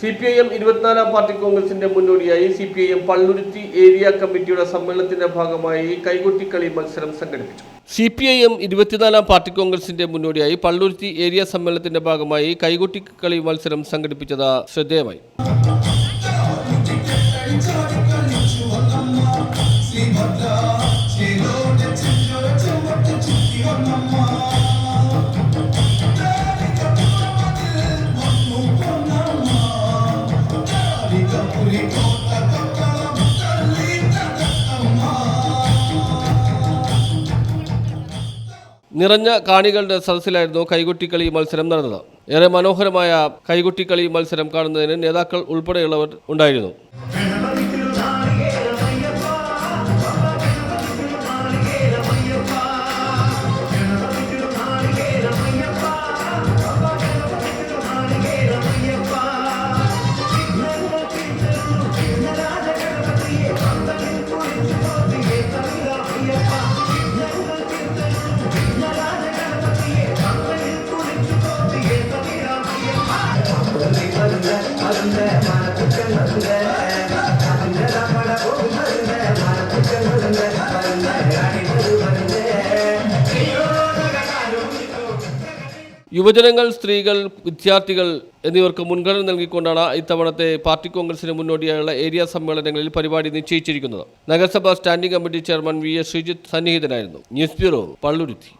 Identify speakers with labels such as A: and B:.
A: C P I M ഇരുപത്തിനാലാം party കോൺഗ്രസിന്റെ മുന്നോടിയായി C P I M Palluruthy area കമ്മിറ്റിയുടെ സമ്മേളനത്തിന്റെ ഭാഗമായി കൈകൊട്ടിക്കളി മത്സരം സംഘടിപ്പിച്ചു. സി പി ഐ എം ഇരുപത്തിനാലാം പാർട്ടി കോൺഗ്രസിന്റെ മുന്നോടിയായി പള്ളുരുത്തി ഏരിയ സമ്മേളനത്തിന്റെ ഭാഗമായി കൈകൊട്ടിക്കളി മത്സരം സംഘടിപ്പിച്ചത് ശ്രദ്ധേയമായി. നിറഞ്ഞ കാണികളുടെ സദസ്സിലായിരുന്നു കൈകൊട്ടിക്കളി മത്സരം നടന്നത്. ഏറെ മനോഹരമായ കൈകൊട്ടിക്കളി മത്സരം കാണുന്നതിന് നേതാക്കൾ ഉൾപ്പെടെയുള്ളവർ ഉണ്ടായിരുന്നു. യുവജനങ്ങൾ സ്ത്രീകൾ വിദ്യാർത്ഥികൾ എന്നിവർക്ക് മുൻഗണന നൽകിക്കൊണ്ടാണ് ഇത്തവണത്തെ പാർട്ടി കോൺഗ്രസിന് മുന്നോടിയായുള്ള ഏരിയ സമ്മേളനങ്ങളിൽ പരിപാടി നിശ്ചയിച്ചിരിക്കുന്നത്. നഗരസഭാ standing committee chairman V S Sreejith സന്നിഹിതനായിരുന്നു. News bureau Palluruthy.